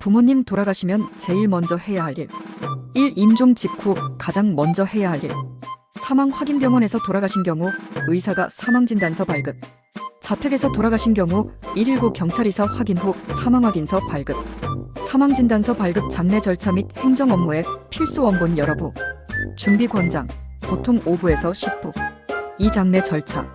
부모님 돌아가시면 제일 먼저 해야 할 일. 1. 임종 직후 가장 먼저 해야 할 일. 사망 확인 병원에서 돌아가신 경우 의사가 사망 진단서 발급. 자택에서 돌아가신 경우 119 경찰 이사 확인 후 사망 확인서 발급. 사망 진단서 발급 장례 절차 및 행정 업무의 필수 원본 여러부. 준비 권장 보통 5부에서 10부. 이 장례 절차.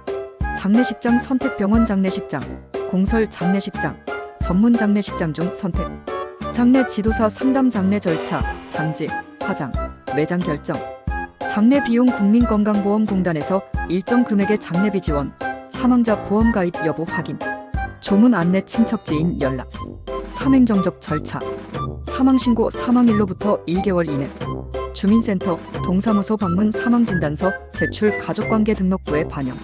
장례식장 선택 병원 장례식장, 공설 장례식장, 전문 장례식장 중 선택. 장례 지도사 상담 장례 절차, 장지, 화장, 매장 결정. 장례 비용 국민건강보험공단에서 일정 금액의 장례비 지원, 사망자 보험 가입 여부 확인. 조문 안내 친척 지인 연락. 사맹정적 절차. 사망신고 사망일로부터 1개월 이내. 주민센터, 동사무소 방문 사망진단서 제출 가족관계 등록부에 반영.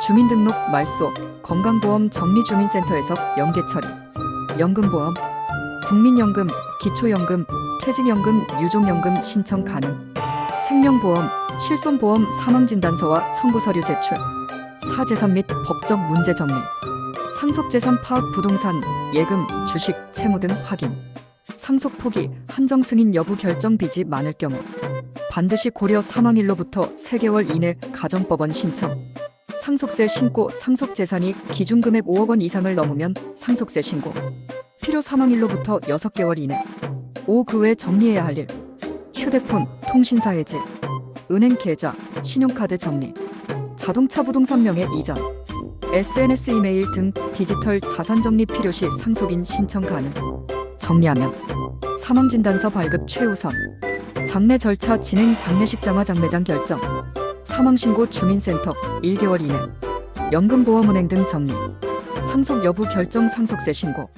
주민등록 말소, 건강보험 정리주민센터에서 연계 처리. 연금보험, 국민연금, 기초연금, 퇴직연금, 유족연금 신청 가능. 생명보험, 실손보험 사망진단서와 청구서류 제출. 사재산 및 법적 문제 정리. 상속재산 파악 부동산, 예금, 주식, 채무 등 확인. 상속 포기, 한정 승인 여부 결정 빚이 많을 경우 반드시 고려 사망일로부터 3개월 이내 가정법원 신청. 상속세 신고 상속 재산이 기준 금액 5억 원 이상을 넘으면 상속세 신고. 필요 사망일로부터 6개월 이내. 5. 그 외 정리해야 할 일. 휴대폰, 통신사 해지. 은행 계좌, 신용카드 정리. 자동차 부동산 명의 이전. SNS 이메일 등 디지털 자산 정리 필요시 상속인 신청 가능. 정리하면 사망진단서 발급 최우선. 장례 절차 진행 장례식 장화 장례장 결정. 사망신고 주민센터 1개월 이내. 연금보험은행 등 정리. 상속 여부 결정 상속세 신고.